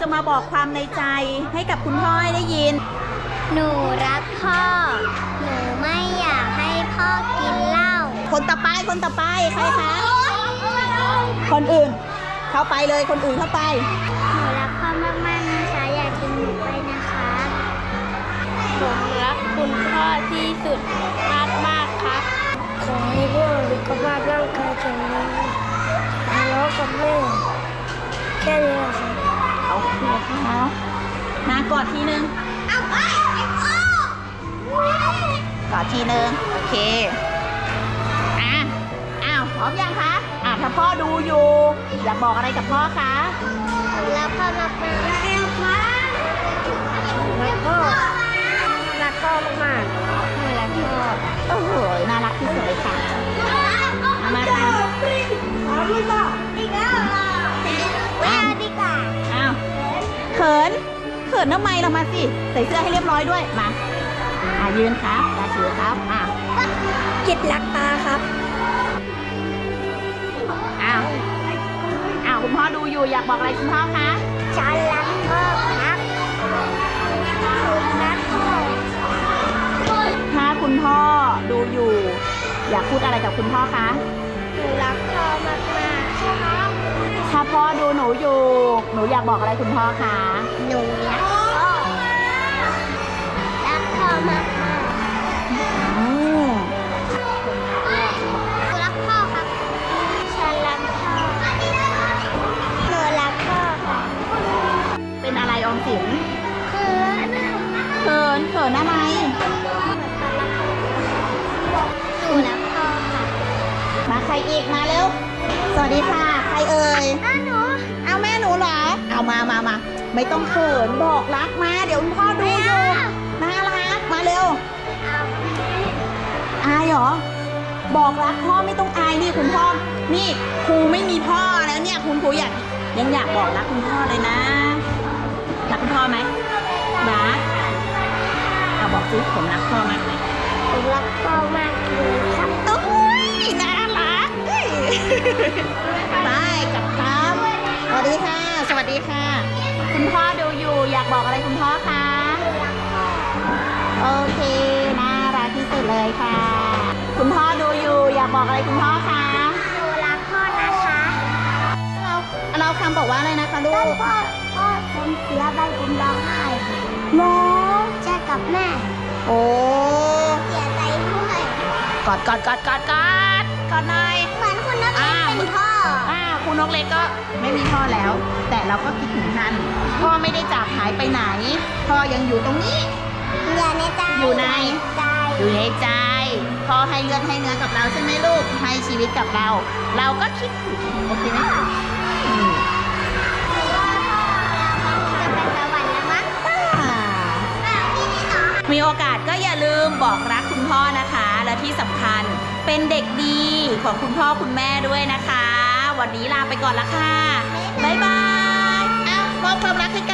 จะมาบอกความในใจให้กับคุณพ่อให้ได้ยิน หนูรักพ่อ หนูไม่อยากให้พ่อกินเหล้า คนต่อไปคนต่อไปใครคะ คนอื่น เข้าไปเลยคนอื่นเข้าไป หนูรักพ่อมากๆนะคะอยากกินหนูไปนะคะผมรักคุณพ่อที่สุดมากมากๆครับ ขอให้พ่อสุขภาพร่างกายแข็งแรงทะเลาะกับแม่แค่นี้แหละครับ เอาเพื่อเขามา กอดทีนึงกอดทีนึงโอเคอะอ้าวพร้อมยังคะอะถ้าพ่อดูอยู่ อยากบอกอะไรกับพ่อคะหนูรักพ่อมากๆเร็วค่ะ เขินทำไมเรามาสิ ใส่เสื้อให้เรียบร้อยด้วย มา อะยืนครับตาถือครับ อะคิดรักตาครับ อ้าว อ้าว คุณพ่อดูอยู่อยากบอกอะไรคุณพ่อคะฉันรักพ่อครับผมรักพ่อถ้าคุณพ่อดูอยู่ อยากพูดอะไรกับคุณพ่อคะ หนูรักพ่อมากๆครับ ถ้าพ่อดูหนูอยู่ หนูอยากบอกอะไรคุณพ่อคะ หนูรักพ่อรักพ่อมากๆอืมหนูรักพ่อครับฉันรักพ่อหนูรักพ่อค่ะเป็นอะไรออมสินคือเขินเขินอะไรหนูรักพ่อค่ะ มาใครอีกมาเร็ว สวัสดีค่ะใคร เอ่ยอ้าวหนูเอาแม่หนูเหรอ เอามามามาไม่ต้องเขินบอกรักมา เดี๋ยวคุณพ่อดูอยู่น่ารักมาเร็วเอาอายเหรอ บอกรักพ่อไม่ต้องอายนี่คุณพ่อ นี่ครูไม่มีพ่อแล้วเนี่ยคุณครูอยากยังอยากบอกรักคุณพ่อเลยนะรักคุณพ่อไหมรักเอาบอกสิผมรักพ่อมากไหมหนูรักพ่อมากเลยครับโอ้ยน่ารัก ดีค่ะ สวัสดีค่ะ คุณพ่อดูอยู่อยากบอกอะไรคุณพ่อคะ โอเค น่ารักที่สุดเลยค่ะ คุณพ่อดูอยู่อยากบอกอะไรคุณพ่อคะหนูรักพ่อนะคะเราเราคำบอกว่าอะไรนะคะลูต้นกพ่อพ่อผมเสียไปผมร้องไห้ค่ะหรอแช่กับแม่ โอ้เสียใจด้วยกอดกอดกอดกอดกอดกอดหน่อย กเล็กก็ไม่มีพ่อแล้ว แต่เราก็คิดถึงท่านพ่อไม่ได้จากหายไปไหน พ่อยังอยู่ตรงนี้ อย่าในใจอยู่ในใจอยู่ในใจพ่อให้เลือดให้เนื้อกับเราใช่ไหมลูกให้ชีวิตกับเรา เราก็คิดถึงโอเคไหมอืมหรือว่าพ่อเราจะไปสวรรค์แล้วมั้งอ่าแบบนี้นี่เหรอมีโอกาสก็อย่าลืมบอกรักคุณพ่อนะคะ และที่สำคัญเป็นเด็กดีของคุณพ่อคุณแม่ด้วยนะคะ วันนี้ลาไปก่อนละค่ะ บ๊ายบายอ้ามอบความรักให้กัน